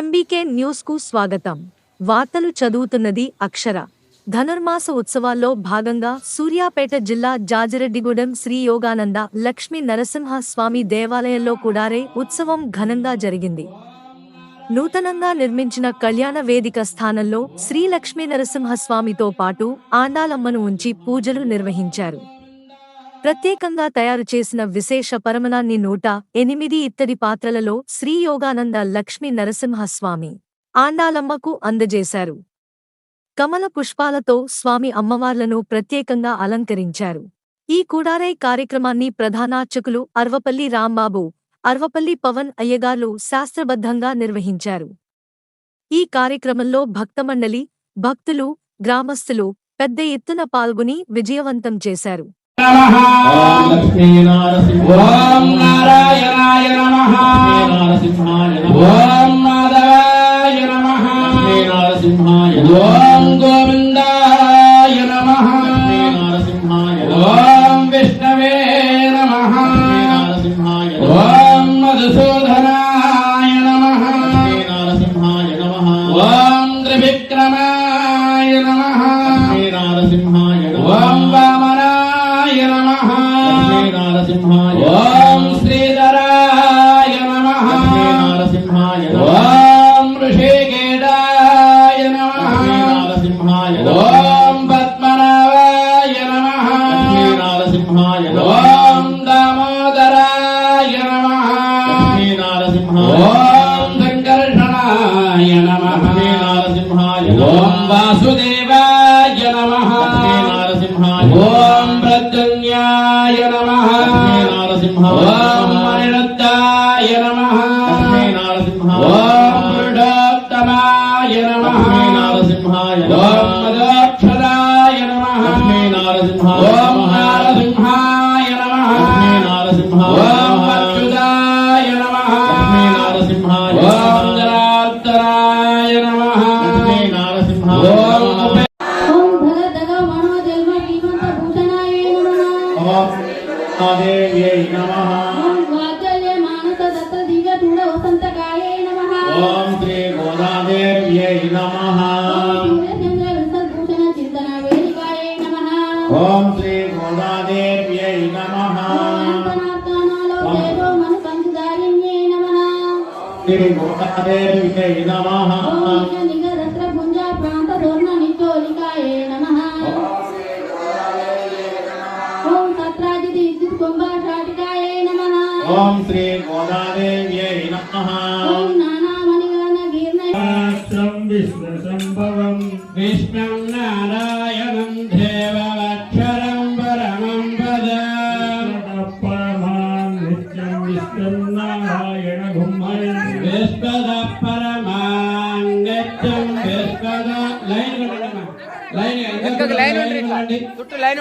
MBK న్యూస్కు స్వాగతం. వార్తలు చదువుతున్నది అక్షర. ధనుర్మాస ఉత్సవాల్లో భాగంగా సూర్యాపేట జిల్లా జాజిరెడ్డిగూడెం శ్రీ యోగానంద లక్ష్మీ నరసింహ స్వామి దేవాలయంలో కుడారే ఉత్సవం ఘనంగా జరిగింది. నూతనంగా నిర్మించిన కళ్యాణ వేదిక స్థానంలో శ్రీ లక్ష్మీ నరసింహస్వామితో పాటు ఆండాలమ్మను ఉంచి పూజలు నిర్వహించారు. ప్రత్యేకంగా తయారు చేసిన విశేష పరమనాన్ని నూట ఎనిమిది ఇత్తడి పాత్రలలో శ్రీ యోగానంద లక్ష్మీ నరసింహస్వామి ఆండాలమ్మకు అందజేశారు. కమల పుష్పాలతో స్వామి అమ్మవార్లను ప్రత్యేకంగా అలంకరించారు. ఈ కూడారై కార్యక్రమాన్ని ప్రధానార్చకులు అర్వపల్లి రాంబాబు అర్వపల్లి పవన్ అయ్యగార్లు శాస్త్రబద్ధంగా నిర్వహించారు. ఈ కార్యక్రమంలో భక్తమండలి భక్తులు గ్రామస్తులు పెద్ద ఎత్తున పాల్గొని విజయవంతం చేశారు. ఓం నారాయణాయ నమః। ఓం మాధవాయ నమః। ఓం గోవిందాయ నమః। ఓం విష్ణవే నమః। ఓం మధుసూదనాయ నమః। ఓం త్రివిక్రమాయ నమః। సంకర్షణాయ నమః లక్ష్మీ నారసింహాయ ఓం నమః వాసుదేవాయ నమః లక్ష్మీ నారసింహాయ ఓం ప్రత్యున్యాయ నమః లక్ష్మీ నారసింహాయ ఓం నమః మణిరత్తాయ నాదేవ్యై నమః ఓం వాత్సల్య మానస దత్త దివ్య దూడ వసంతకాయ నమః ఓం శ్రీ గోదాదేవ్యై నమః ఓం సూర్యచంద్ర విసద్భూషణ చింతన వేదికాయ నమః ఓం శ్రీ గోదాదేవ్యై నమః అంతనాత్మానాలో తేజో మను పంచదారిణ్యే నమః శ్రీ గోదాదేవ్యై నమః ఓం నిజ నిగ రత్న పుంజ ప్రాంత ఓం శ్రీ గోదాదేవ్యై నమః ఓం నానామణిగాన గీర్ణయ శాస్త్రం విష్ణుసంభవం విష్ణుం నారాయణం దేవమక్షరం పరమం పద పరమాన్ నిత్యం విష్ణునారాయణ గుమ్మయం విశ్వద పరమాంగత్యం విశ్వద లైన్ కొట్టండి లైన్ వెనకకి లైన్ ఉండ్రి. చుట్టూ లైన్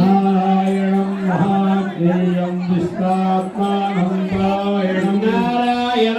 నారాయణం మహాజ్ఞేయం విశ్వాత్మానం నారాయణం Narayana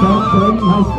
Something has